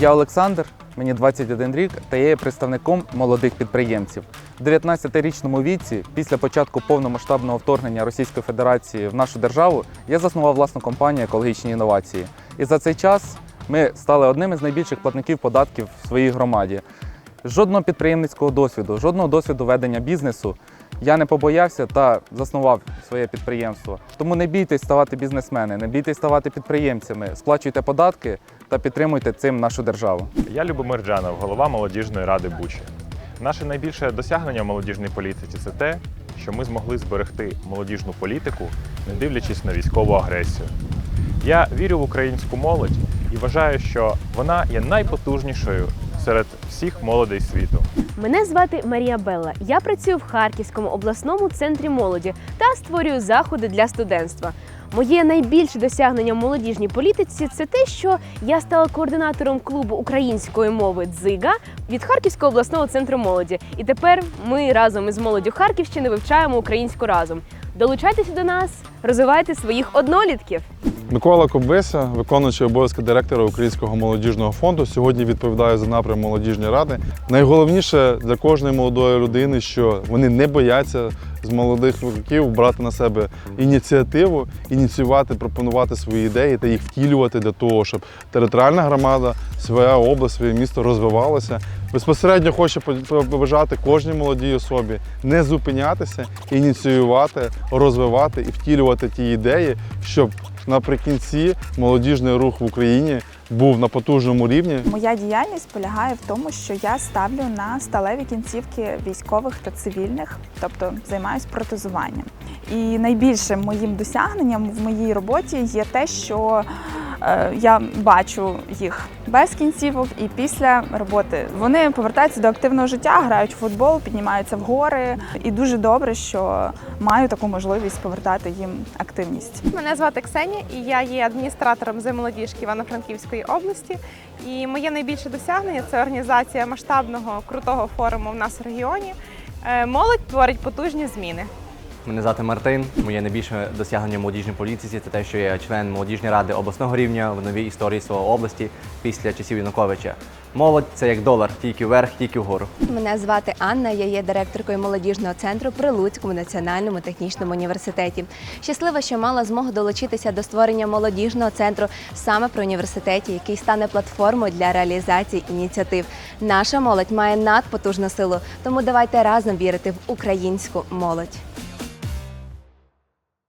Я Олександр, мені 21 рік, та я є представником молодих підприємців. В 19-річному віці, після початку повномасштабного вторгнення Російської Федерації в нашу державу, я заснував власну компанію екологічні інновації. І за цей час ми стали одним із найбільших платників податків в своїй громаді. Жодного підприємницького досвіду, жодного досвіду ведення бізнесу я не побоявся та заснував своє підприємство. Тому не бійтесь ставати бізнесмени, не бійтесь ставати підприємцями, сплачуйте податки та підтримуйте цим нашу державу. Я Любомир Джанов, голова молодіжної ради Бучі. Наше найбільше досягнення в молодіжній політиці це те, що ми змогли зберегти молодіжну політику, не дивлячись на військову агресію. Я вірю в українську молодь і вважаю, що вона є найпотужнішою серед всіх молодей світу. Мене звати Марія Белла. Я працюю в Харківському обласному центрі молоді та створюю заходи для студентства. Моє найбільше досягнення в молодіжній політиці це те, що я стала координатором клубу української мови Дзига від Харківського обласного центру молоді. І тепер ми разом із молоддю Харківщини вивчаємо українську разом. Долучайтеся до нас, розвивайте своїх однолітків. Микола Кобеса, виконуючий обов'язки директора Українського молодіжного фонду, сьогодні відповідає за напрям молодіжної ради. Найголовніше для кожної молодої людини, що вони не бояться з молодих років брати на себе ініціативу, ініціювати, пропонувати свої ідеї та їх втілювати для того, щоб територіальна громада, своя область, своє місто розвивалося. Безпосередньо хочу побажати кожній молодій особі не зупинятися, ініціювати, розвивати і втілювати ті ідеї, щоб наприкінці молодіжний рух в Україні був на потужному рівні. Моя діяльність полягає в тому, що я ставлю на сталеві кінцівки військових та цивільних, тобто займаюся протезуванням. І найбільшим моїм досягненням в моїй роботі є те, що я бачу їх без кінцівок і після роботи. Вони повертаються до активного життя, грають в футбол, піднімаються в гори. І дуже добре, що маю таку можливість повертати їм активність. Мене звати Ксенія, і я є адміністратором молодіжки Івано-Франківської області. І моє найбільше досягнення це організація масштабного крутого форуму в нас в регіоні. Е, Молодь творить потужні зміни. Мене звати Мартин. Моє найбільше досягнення молодіжній політиці це те, що я член молодіжної ради обласного рівня в новій історії свого області після часів Януковича. Молодь це як долар, тільки вверх, тільки вгору. Мене звати Анна. Я є директоркою молодіжного центру при Луцькому національному технічному університеті. Щаслива, що мала змогу долучитися до створення молодіжного центру саме при університеті, який стане платформою для реалізації ініціатив. Наша молодь має надпотужну силу, тому давайте разом вірити в українську молодь.